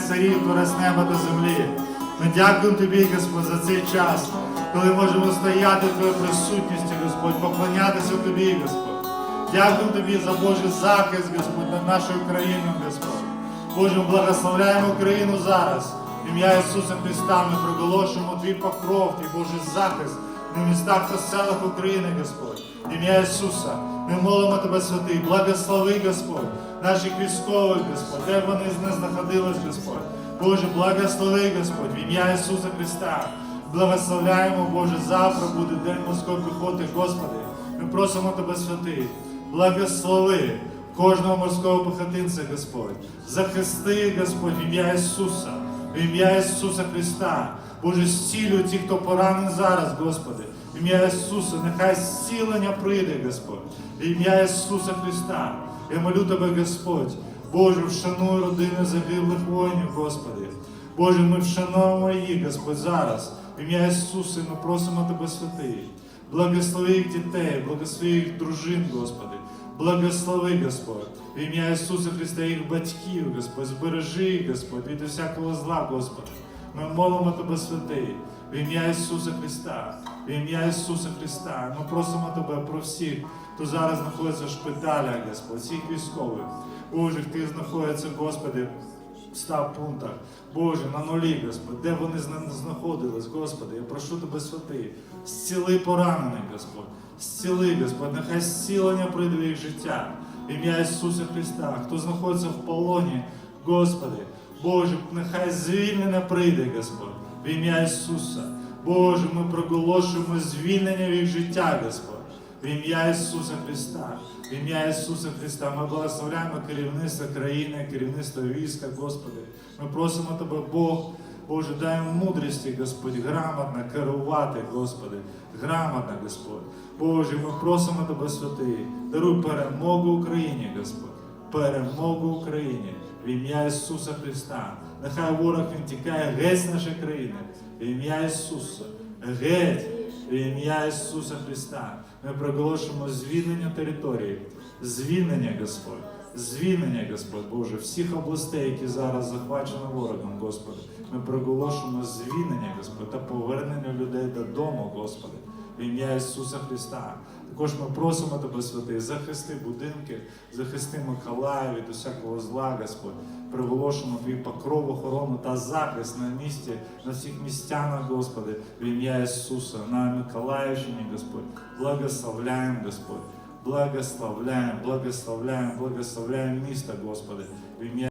царів, творець неба та землі. Ми дякуємо тобі, Господь, за цей час, коли можемо стояти в Твоїй присутності, Господь, поклонятися тобі, Господь. Дякуємо тобі за Божий захист, Господь, над нашою країною, Господь. Боже, благословляємо Україну зараз. Ім'я Ісуса Христа ми проголошуємо Твій покров, Твій Божий захист на містах та селах України, Господь. Ім'я Ісуса. Ми молимо Тебе, святий, благослови, Господь, наших військових, Господь, де вони не знаходились, Господь. Боже, благослови, Господь, в ім'я Ісуса Христа. Благословляємо, Боже, завтра буде день морської піхоти, Господи. Ми просимо Тебе, святий, благослови кожного морського пехотинця, Господь. Захисти, Господь, в ім'я Ісуса, в ім'я Ісуса Христа. Боже, зцілюй ті, хто поранений зараз, Господи. В ім'я Ісуса, нехай зцілення прийде, Господь. В ім'я Ісуса Христа. Я молю Тебе, Господь. Боже, вшануй родини загиблих воїнів, Господи. Боже, ми вшановуємо їх, Господь, зараз. В ім'я Ісуса, ми просимо Тебе, святий. Благослови їх дітей, благослови їх дружин, Господи. Благослови, Господь, в ім'я Ісуса Христа, їх батьків, Господь, збережи їх, Господь, від усякого зла, Господи. Ми молимо Тебе, святий, в ім'я Ісуса Христа, в ім'я Ісуса Христа. Ми просимо Тебе про всіх, хто зараз знаходиться в шпиталях, Господь, всіх військових. Боже, хто знаходиться, Господи, в ста пунктах. Боже, на нулі, Господь, де вони знаходились, Господи, я прошу Тебе, святий, зціли поранених, Господь, зціли, Господь, нехай зцілення прийде в їх життя. Ім'я Ісуса Христа, хто знаходиться в полоні, Господи, Боже, нехай звільнення прийде, Господь, в ім'я Ісуса. Боже, ми проголошуємо звільнення в їх життя, Господь. В ім'я Ісуса Христа, в ім'я Ісуса Христа, ми благословляємо керівництво країни, керівництво війська, Господи. Ми просимо Тебе, Бог, Боже, дай мудрості, Господь, грамотно керувати, Господи, грамотно, Господь. Боже, ми просимо Тебе, святий, даруй перемогу Україні, Господь, перемогу Україні в ім'я Ісуса Христа. Нехай ворог він тікає геть з нашої країни, в ім'я Ісуса, геть. В ім'я Ісуса Христа ми проголошуємо звільнення території, звільнення, Господь, звільнення, Господь Боже, всіх областей, які зараз захвачені ворогом, Господи. Ми проголошуємо звільнення, Господь, та повернення людей додому, Господи, в ім'я Ісуса Христа. Також ми просимо Тебе, святий, захисти будинки, захисти Миколаїв від усякого зла, Господь. Приголошуємо Твій покров, охорону та захист на місці, на всіх містянах, Господи, в ім'я Ісуса, на Миколаївщині, Господь. Благословляємо, Господь. Благословляємо, благословляємо, благословляємо місто, Господи, в ім'я